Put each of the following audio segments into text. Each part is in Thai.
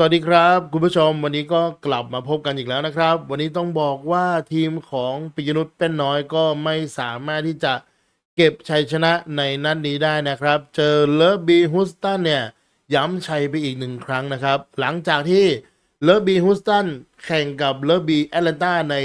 สวัสดีครับ คุณผู้ชมวันนี้ก็กลับมาพบกันอีกแล้วนะครับ วันนี้ต้องบอกว่าทีมของปิยนุชเป็นน้อยก็ไม่สามารถที่จะเก็บชัยชนะในนัดนนี้ได้นะครับ เจอเลฟบีฮุสตันเนี่ยย้ำชัยไปอีกหนึ่งครั้งนะครับ หลังจากที่เลฟบีฮุสตันแข่งกับเลฟบีแอตแลนตาใน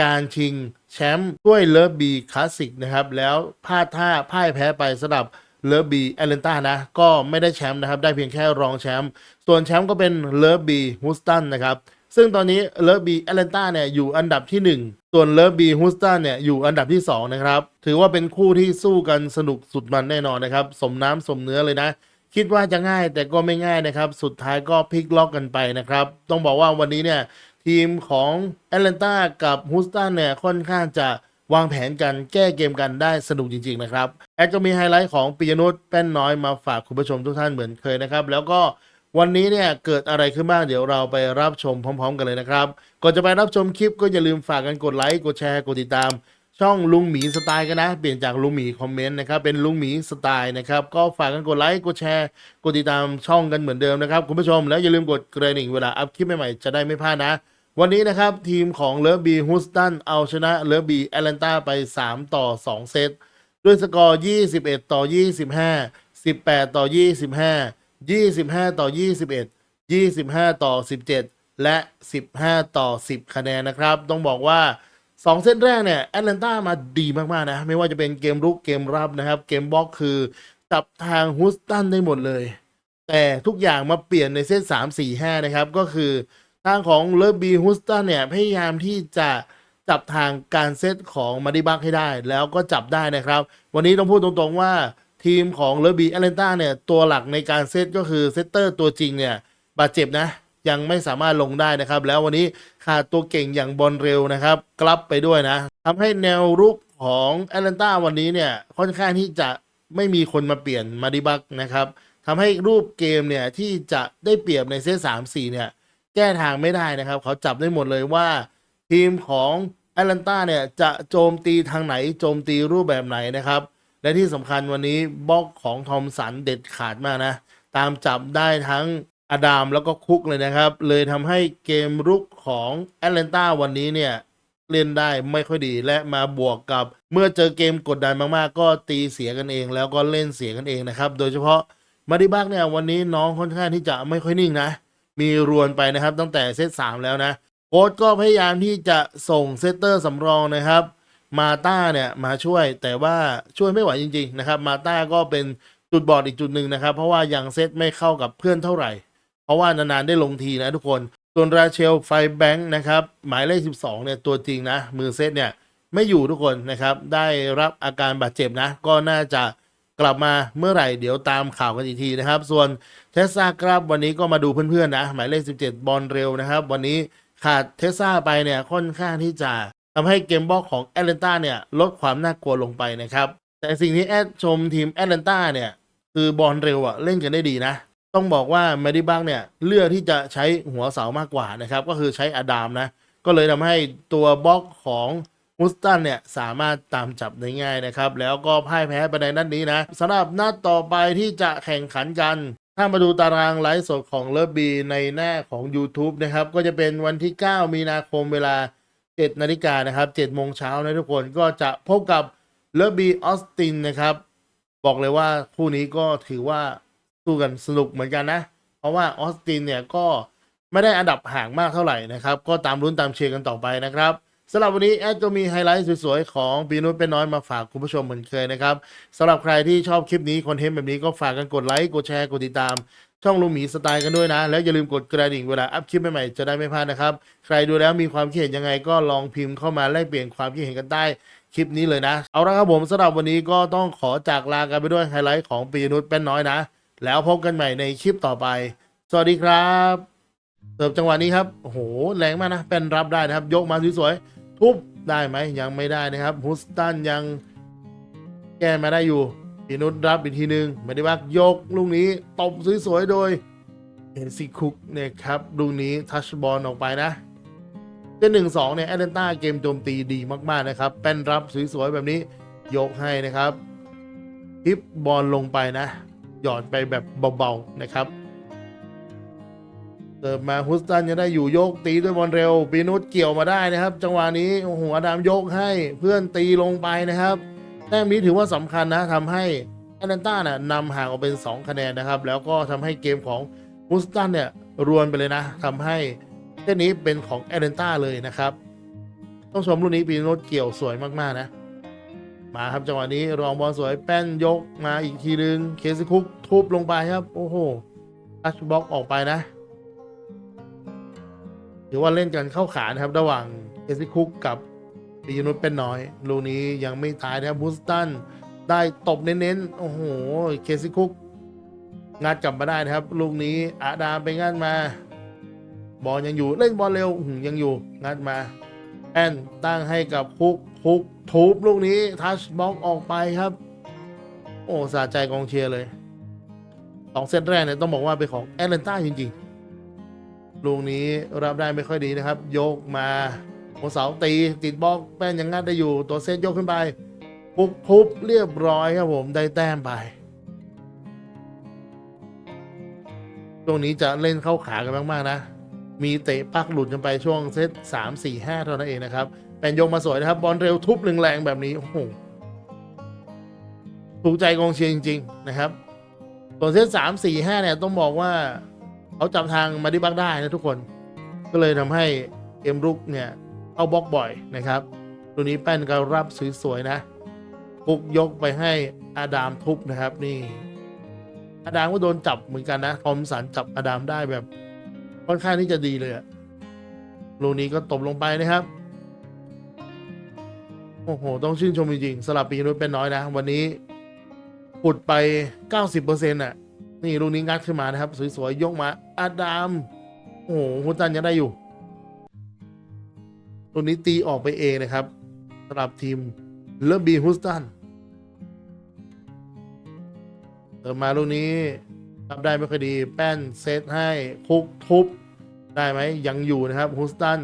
การชิงแชมป์ด้วยเลฟบีคลาสสิกนะครับ แล้วพลาดท่าพ่ายแพ้ไปสำหรับ เลิฟบีแอตแลนตานะ ก็ไม่ได้แชมป์นะครับ ได้เพียงแค่รองแชมป์ส่วนแชมป์ก็เป็นเลิฟบีฮูสตันนะครับซึ่งตอนนี้เลิฟบีแอตแลนตาเนี่ยอยู่อันดับที่ 1 ส่วนเลิฟบีฮูสตันเนี่ยอยู่อันดับที่ 2 นะครับ ถือว่าเป็นคู่ที่สู้กันสนุกสุดมันแน่นอนนะครับ สมน้ำสมเนื้อเลยนะ คิดว่าจะง่ายแต่ก็ไม่ง่ายนะครับ สุดท้ายก็พลิกล็อกกันไปนะครับ ต้องบอกว่าวันนี้เนี่ยทีมของแอตแลนตากับฮูสตันเนี่ยค่อนข้างจะวางแผนกันแก้เกมกันได้สนุกจริง ๆ นะครับ แอดก็มีไฮไลท์ของปิยนุชแป้นน้อยมาฝากคุณผู้ชมทุกท่านเหมือนเคยนะครับ แล้วก็วันนี้เนี่ยเกิดอะไรขึ้นบ้างเดี๋ยวเราไปรับชมพร้อม ๆ กันเลยนะครับก่อนจะไปรับชมคลิปก็อย่าลืมฝากกันกดไลค์กดแชร์กดติดตาม ช่องลุงหมีสไตล์กันนะ เปลี่ยนจากลุงหมีคอมเมนต์นะครับเป็นลุงหมีสไตล์นะครับก็ฝากกันกดไลค์กดแชร์กดติดตามช่องกันเหมือนเดิมนะครับคุณผู้ชมแล้วอย่าลืมกดกระดิ่งเวลาอัพคลิปใหม่ๆจะได้ไม่พลาดนะ วันนี้นะครับทีมของเลิฟบีฮูสตันเอาชนะเลิฟบีแอตแลนตาไป 3 ต่อ 2 เซต ด้วยสกอร์ 21 ต่อ 25 18 ต่อ 25 25 ต่อ 21 25 ต่อ 17 และ 15 ต่อ 10 คะแนนนะครับ ต้องบอกว่า 2เซตแรกเนี่ยแอตแลนตามาดีมาก ๆ นะ ไม่ว่าจะเป็นเกมรุกเกมรับนะครับ เกมบล็อกคือจับทางฮูสตันได้หมดเลย แต่ทุกอย่างมาเปลี่ยนในเซต3 4 5 นะครับ ก็คือทางของเลฟบีฮุสตันเนี่ย พยายามที่จะ จับทางการเซตของมาดิบักให้ได้ แล้วก็จับได้นะครับ วันนี้ต้องพูดตรงๆว่าทีมของเลฟบีแอตแลนตาเนี่ย ตัวหลักในการเซตก็คือเซตเตอร์ตัวจริงเนี่ยบาดเจ็บนะยังไม่สามารถลงได้นะครับ แล้ววันนี้ขาดตัวเก่งอย่างบอลเร็วนะครับกลับไปด้วยนะทำให้แนวรุกของแอตแลนตาวันนี้เนี่ยค่อนข้างที่จะไม่มีคนมาเปลี่ยนมาดิบักนะครับทำให้รูปเกมเนี่ยที่จะได้เปรียบในเซตสามสี่เนี่ยแก้ทางไม่ได้นะครับ เขาจับได้หมดเลยว่า ทีมของแอตแลนตาเนี่ยจะโจมตีทางไหนโจมตีรูปแบบไหนนะครับ และที่สำคัญวันนี้บล็อกของทอมสันเด็ดขาดมากนะ ตามจับได้ทั้งอดามแล้วก็คุกเลยนะครับ เลยทำให้เกมรุกของแอตแลนตาวันนี้เนี่ยเล่นได้ไม่ค่อยดีและมาบวกกับเมื่อเจอเกมกดดันมากๆ ก็ตีเสียกันเอง แล้วก็เล่นเสียกันเองนะครับ โดยเฉพาะมาดิบักเนี่ยวันนี้น้องค่อนข้างที่จะไม่ค่อยนิ่งนะ มีรวนไปนะครับตั้งแต่เซตสามแล้วนะ ค้ชก็พยายามที่จะส่งเซตเตอร์สำรองนะครับ มาต้าเนี่ยมาช่วยแต่ว่าช่วยไม่ไหวจริงๆนะครับ มาต้าก็เป็นจุดบอดอีกจุดหนึ่งนะครับ เพราะว่ายังเซตไม่เข้ากับเพื่อนเท่าไหร่ เพราะว่านานๆได้ลงทีนะทุกคน ส่วนราเชลไฟแบงค์นะครับ หมายเลข 12 เนี่ยตัวจริงนะ มือเซตเนี่ยไม่อยู่ทุกคนนะครับ ได้รับอาการบาดเจ็บนะ ก็น่าจะกลับมาเมื่อไหร่เดี๋ยวตามข่าวกันอีกทีนะครับ ส่วนเทสซาครับวันนี้ก็มาดูเพื่อนๆนะ หมายเลข 17 บอลเร็วนะครับ วันนี้ ขาดเทสซาไปเนี่ยค่อนข้างที่จะทำให้เกมบอลของแอตแลนตาเนี่ยลดความน่ากลัวลงไปนะครับ แต่สิ่งที่แอดชมทีมแอตแลนตาเนี่ยคือบอลเร็วอะเล่นกันได้ดีนะ ต้องบอกว่าแมดิบักเนี่ยเลือกที่จะใช้หัวเสามากกว่านะครับ ก็คือใช้อดามนะ ก็เลยทำให้ตัวบล็อกของมุสตันเนี่ยสามารถตามจับได้ง่ายนะครับ แล้วก็พ่ายแพ้ไปในนัดนี้นะสำหรับนัดต่อไปที่จะแข่งขันกัน ถ้ามาดูตารางไลฟ์สดของเลิฟบีในหน้าของ YouTube นะครับ ก็จะเป็นวันที่ 9 มีนาคมเวลา 7 นาฬิกานะครับ7โมงเช้านะทุกคนก็จะพบกับเลิฟบีออสตินนะครับ บอกเลยว่าคู่นี้ก็ถือว่าสู้กันสนุกเหมือนกันนะ เพราะว่าออสตินเนี่ยก็ไม่ได้อันดับห่างมากเท่าไหร่นะครับ ก็ตามลุ้นตามเชียร์กันต่อไปนะครับ สำหรับวันนี้แอดก็มีไฮไลท์สวยๆ ของปีนุชเป็นน้อยมาฝากคุณผู้ชมเหมือนเคยนะครับสำหรับใครที่ชอบคลิปนี้คอนเทนต์แบบนี้ก็ฝากกันกดไลค์กดแชร์กดติดตาม ช่องลุงหมีสไตล์กันด้วยนะ แล้วอย่าลืมกดกระดิ่งเวลาอัพคลิปใหม่ๆจะได้ไม่พลาดนะครับ ใครดูแล้วมีความคิดเห็นยังไงก็ลองพิมพ์เข้ามาแลกเปลี่ยนความคิดเห็นกันใต้คลิปนี้เลยนะ เอาละครับผมสำหรับวันนี้ก็ต้องขอจากลากันไปด้วยไฮไลท์ของปีนุชเป็นน้อยนะ แล้วพบกันใหม่ในคลิปต่อไป สวัสดีครับเสิร์ฟจังหวะนี้ครับโอ้โหแรงมากนะเป็นรับได้นะครับ ยกมาสวยๆ ทุบได้ไหมยังไม่ได้นะครับฮุสตันยังแก้มาได้อยู่ปีนุชรับอีกทีหนึ่งไม่ได้ว่ายกลูกนี้ตบสวยๆโดยเอ็นซีคุกเนี่ยครับลูกนี้ทัชบอลออกไปนะเจ้าหนึ่งสองเนี่ยแอตแลนต้าเกมโจมตีดีมากๆนะครับแป้นรับสวยๆแบบนี้ยกให้นะครับทิปบอลลงไปนะ หยอดไปแบบเบาๆนะครับ เติมมาฮุสตันยังได้อยู่ยกตีด้วยบอลเร็วปีนุชเกี่ยวมาได้นะครับ จังหวะนี้โอ้โหอดามยกให้เพื่อนตีลงไปนะครับแต้มนี้ถือว่าสำคัญนะทำให้แอตแลนต้าน่ะนำห่างออกเป็น 2 คะแนนนะครับ แล้วก็ทำให้เกมของฮุสตันเนี่ยรวนไปเลยนะทำให้เส้นนี้เป็นของแอตแลนต้าเลยนะครับ ต้องชมลูกนี้ปีนุชเกี่ยวสวยมากๆนะมาครับจังหวะนี้รองบอลสวยแป้นยกมาอีกทีนึงเคซิคุกทุบลงไปครับ โอ้โหทัชบล็อกออกไปนะ ถือว่าเล่นกันเข้าขานะครับ ระหว่างเคซิคุกกับปียนุชเป็นน้อย ลูกนี้ยังไม่ตายนะครับบูสตันได้ตบเน้นๆ โอ้โห เคซิคุกงัดกลับมาได้นะครับ ลูกนี้อาดามไปงัดมา บอลยังอยู่เล่นบอลเร็วยังอยู่งัดมาแอนตั้งให้กับคุกคุกทุบลูกนี้ทัชบล็อกออกไปครับ โอ้สะใจกองเชียร์เลยสองเซตแรกเนี่ยต้องบอกว่าเป็นของแอตแลนต้าจริงๆ ลูกนี้รับได้ไม่ค่อยดีนะครับ ยกมาหัวเสาตีติดบล็อกแป้นยังงัดได้อยู่ ตัวเซตยกขึ้นไปปุกทุบเรียบร้อยครับผมได้แต้มไปช่วงนี้จะเล่นเข้าขากันมากๆนะ มีเตะปักหลุดกันไปช่วงเซตสามสี่ห้าเท่านั้นเองนะครับแปนยงมาสวยนะครับ บอลเร็วทุบแรงๆแบบนี้โอ้โหถูกใจกองเชียร์จริง ๆ นะครับส่วนเซตสามสี่ห้าเนี่ยต้องบอกว่า เขาจับทางมาดิบักได้นะทุกคน ก็เลยทำให้เกมรุกเนี่ยเข้าบล็อกบ่อยนะครับตัวนี้แป้นก็รับสวยๆนะปุกยกไปให้อาดามทุบนะครับนี่ อาดามก็โดนจับเหมือนกันนะทอมสันจับอาดามได้แบบ ค่อนข้างที่จะดีเลยอะลูกนี้ก็ตบลงไปนะครับ โอ้โห ต้องชื่นชมจริงๆสลับปีนุ้ยเป็นน้อยนะ วันนี้ปุดไป 90%อะ นี่ลูกนี้งัดขึ้นมานะครับ สวยๆยกมาอาดาม โอ้โหฮุตตันยังได้อยู่ลูกนี้ตีออกไปเองนะครับสำหรับทีมเลบีฮุสตันเติมมาลูกนี้รับได้ไม่ค่อยดี แป้นเซตให้คุกทุบได้ไหมยังอยู่นะครับฮุสตัน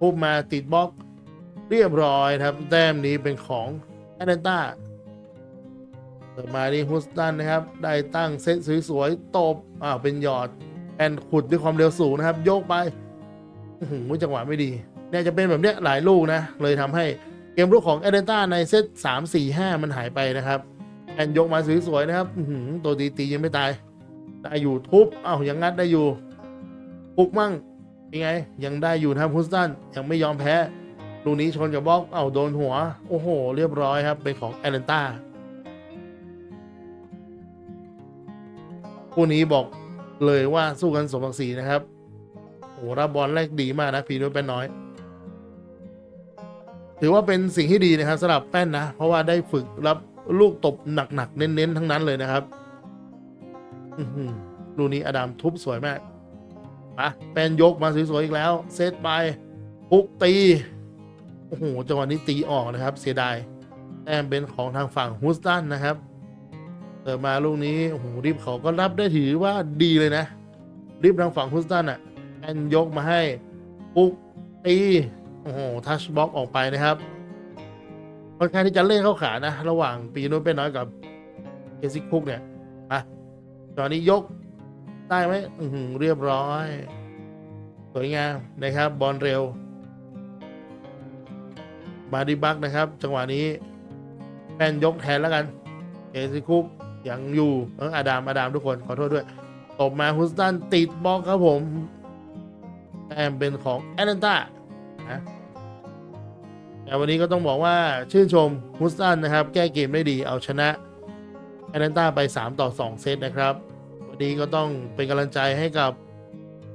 ทุบมาติดบล็อกเรียบร้อยครับ แต้มนี้เป็นของแอตแลนต้า เปิดมาที่ฮุสตันนะครับ ได้ตั้งเซตสวยๆตบอ้าวเป็นหยอดแอนขุดด้วยความเร็วสูงนะครับ โยกไปหือจังหวะไม่ดีเนี่ยจะเป็นแบบเนี้ยหลายลูกนะ เลยทำให้เกมรุกของแอตแลนต้าในเซตสามสี่ห้ามันหายไปนะครับ แอนยกมาสวยๆนะครับหือตัวตีตียังไม่ตายได้อยู่ทุบอ้าวยังงัดได้อยู่ปุกมั่งยังไง ยังได้อยู่นะครับฮุสตันยังไม่ยอมแพ้ลูกนี้ชนกับบล็อกเอ้าโดนหัว โอ้โห เรียบร้อยครับ เป็นของแอตแลนตา คู่นี้บอกเลยว่าสู้กันสมศักดิ์ศรีนะครับโอ้โหรับบอลแรกดีมากนะพีนุ้ยเป็นน้อย ถือว่าเป็นสิ่งที่ดีนะครับสำหรับแป้นนะ เพราะว่าได้ฝึกรับลูกตบหนักๆเน้นๆทั้งนั้นเลยนะครับลูกนี้อดัมทุบสวยมากมาแป้นยกมาสวยๆอีกแล้ว เซตไปปุกตีโอ้โหจังหวะนี้ตีออกนะครับ เสียดายแต้มเป็นของทางฝั่งฮุสตันนะครับ เติมมาลูกนี้โอ้โหริบเขาก็รับได้ถือว่าดีเลยนะ ริบทางฝั่งฮุสตันอะแอนยกมาให้ปุ๊กตีโอ้โหทัชบล็อกออกไปนะครับค่อนข้างที่จะเล่นเข้าขานะ ระหว่างปีนุ้นเป็นน้อยกับเคซิกคุกเนี่ยมาตอนนี้ยกได้ไหมอืเรียบร้อย สวยงามนะครับ บอลเร็ว มาดิบักนะครับ จังหวะนี้แป้นยกแทนแล้วกันเอซิคุก ยังอยู่เอออาดามอาดามทุกคนขอโทษด้วยตบมาฮุสตันติดบล็อกครับผมแต้มเป็นของแอตแลนตานะแต่วันนี้ก็ต้องบอกว่าชื่นชมฮุสตันนะครับ แก้เกมได้ดีเอาชนะแอตแลนตาไป 3 ต่อ 2 เซตนะครับ วันนี้ก็ต้องเป็นกำลังใจให้กับ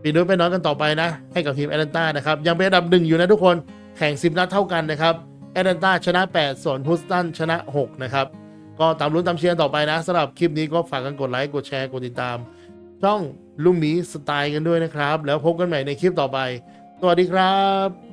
ปีนุ้ยไปน้อยกันต่อไปนะ ให้กับทีมแอตแลนตานะครับ ยังเป็นอันดับหนึ่งอยู่นะทุกคนแข่ง 10 นัดเท่ากันนะครับแอตแลนตาชนะ 8 ส่วนฮุสตันชนะ 6 นะครับ ก็ตามลุ้นตามเชียร์ต่อไปนะสำหรับคลิปนี้ก็ฝากกันกดไลค์กดแชร์กดติดตาม ช่องลุงหมีสไตล์กันด้วยนะครับ แล้วพบกันใหม่ในคลิปต่อไป สวัสดีครับ